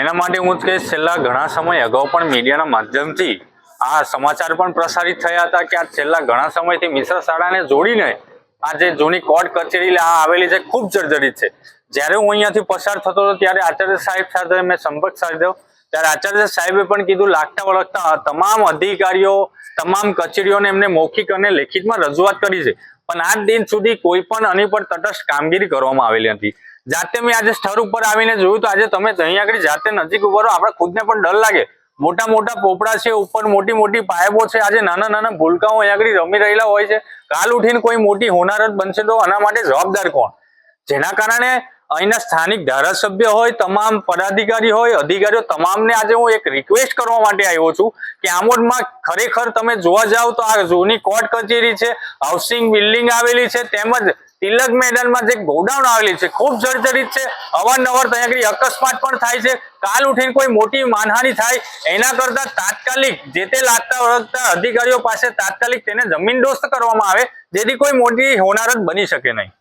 એના માટે હું કહીશ, છેલ્લા ઘણા સમય અગાઉ પણ મીડિયાના માધ્યમથી આ સમાચાર પણ પ્રસારિત થયા હતા કે આ છેલ્લા ઘણા સમયથી મિશ્ર શાળાને જોડીને આ જે જૂની કોર્ટ કચેરી આ આવેલી છે, ખૂબ જર્જરિત છે. જ્યારે હું અહીંયાથી પસાર થતો હતો, ત્યારે આચાર્ય સાહેબ સાથે મેં સંપર્ક સાધ્યો. ત્યારે આચાર્ય સાહેબે પણ કીધું, લાગતા વળગતા તમામ અધિકારીઓ, તમામ કચેરીઓને એમને મૌખિક અને લેખિતમાં રજૂઆત કરી છે. પણ આજ દિન સુધી કોઈ પણ આની પર તટસ્થ કામગીરી કરવામાં આવેલી નથી. જાતે મેં આજે સ્થળ ઉપર આવીને જોયું તો આજે તમે અહીં આગળ જાતે નજીક ઊભો રહો. આપણે ખુદને પણ ડર લાગે. મોટા મોટા પોપડા છે ઉપર, મોટી મોટી પાયબો છે. આજે નાના નાના ભૂલકાઓ અહીં આગળ રમી રહેલા હોય છે. કાલ ઉઠીને કોઈ મોટી હોનારત બનશે તો આના માટે જવાબદાર કોણ? જેના કારણે અહીંના સ્થાનિક ધારાસભ્ય હોય, તમામ પદાધિકારી હોય, અધિકારીઓ, તમામને આજે હું એક રિક્વેસ્ટ કરવા માટે આવ્યો છું કે આમોદમાં ખરેખર તમે જોવા જાઓ તો આ જૂની કોર્ટ કચેરી છે હાઉસિંગ બિલ્ડિંગ આવેલી છે, તેમજ તિલક મેદાનમાં જે ગોડાઉન આવેલી છે, ખૂબ જર્જરિત છે. અવારનવાર ત્યાં આગળ અકસ્માત પણ થાય છે. કાલ ઉઠીને કોઈ મોટી માનહાનિ થાય, એના કરતા તાત્કાલિક જે તે લાગતા વળગતા અધિકારીઓ પાસે તાત્કાલિક તેને જમીન દોસ્ત કરવામાં આવે, જેથી કોઈ મોટી હોનારત બની શકે નહીં.